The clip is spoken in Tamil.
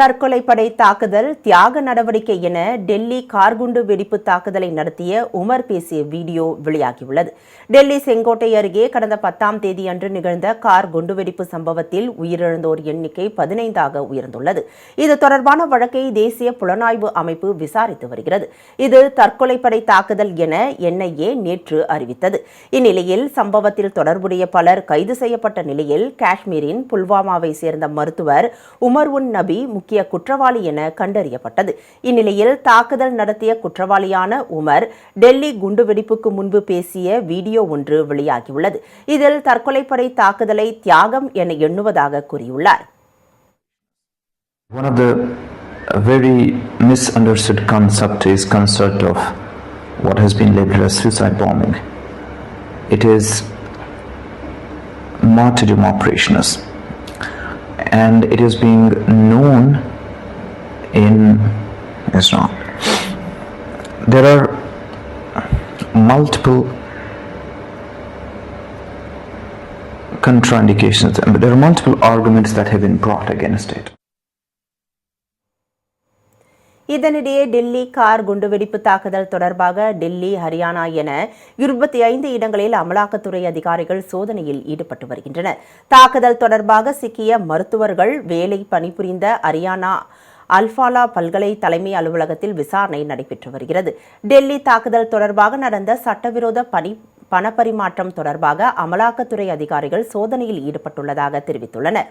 தற்கொலை படை தாக்குதல் தியாக நடவடிக்கை என டெல்லி கார்குண்டு வெடிப்பு தாக்குதலை நடத்திய உமர் பேசிய வீடியோ வெளியாகியுள்ளது. டெல்லி செங்கோட்டை அருகே கடந்த பத்தாம் தேதி அன்று நிகழ்ந்த கார் குண்டுவெடிப்பு சம்பவத்தில் உயிரிழந்தோர் எண்ணிக்கை பதினைந்தாக உயர்ந்துள்ளது. இது தொடர்பான வழக்கை தேசிய புலனாய்வு அமைப்பு விசாரித்து வருகிறது. இது தற்கொலை படை தாக்குதல் என என்ஐஏ நேற்று அறிவித்தது. இந்நிலையில் சம்பவத்தில் தொடர்புடைய பலர் கைது செய்யப்பட்ட நிலையில் காஷ்மீரின் புல்வாமாவை சேர்ந்த மருத்துவர் உமர் உன் நபி முக்கிய குற்றவாளி என கண்டறியப்பட்டது. இந்நிலையில் தாக்குதல் நடத்திய குற்றவாளியான உமர் டெல்லி குண்டுவெடிப்புக்கு முன்பு பேசிய வீடியோ ஒன்று வெளியாகியுள்ளது. இதில் தற்கொலைப்படை தாக்குதலை தியாகம் என எண்ணுவதாக கூறியுள்ளார். One of the very misunderstood concept is concept of what has been labeled as suicide bombing. It is martyrdom operations, and it is being known in Islam. There are multiple contraindications, and there are multiple arguments that have been brought against it. இதனிடையே டெல்லி கார் குண்டுவெடிப்பு தாக்குதல் தொடர்பாக டெல்லி ஹரியானா என இருபத்தி ஐந்து இடங்களில் அமலாக்கத்துறை அதிகாரிகள் சோதனையில் ஈடுபட்டு வருகின்றனர். தாக்குதல் தொடர்பாக சிக்கிய மருத்துவர்கள் வேலை பணிபுரிந்த ஹரியானா அல்ஃபாலா பல்கலை தலைமை அலுவலகத்தில் விசாரணை நடைபெற்று வருகிறது. டெல்லி தாக்குதல் தொடர்பாக நடந்த சட்டவிரோத பணி பணப்பரிமாற்றம் தொடர்பாக அமலாக்கத்துறை அதிகாரிகள் சோதனையில் ஈடுபட்டுள்ளதாக தெரிவித்துள்ளனர்.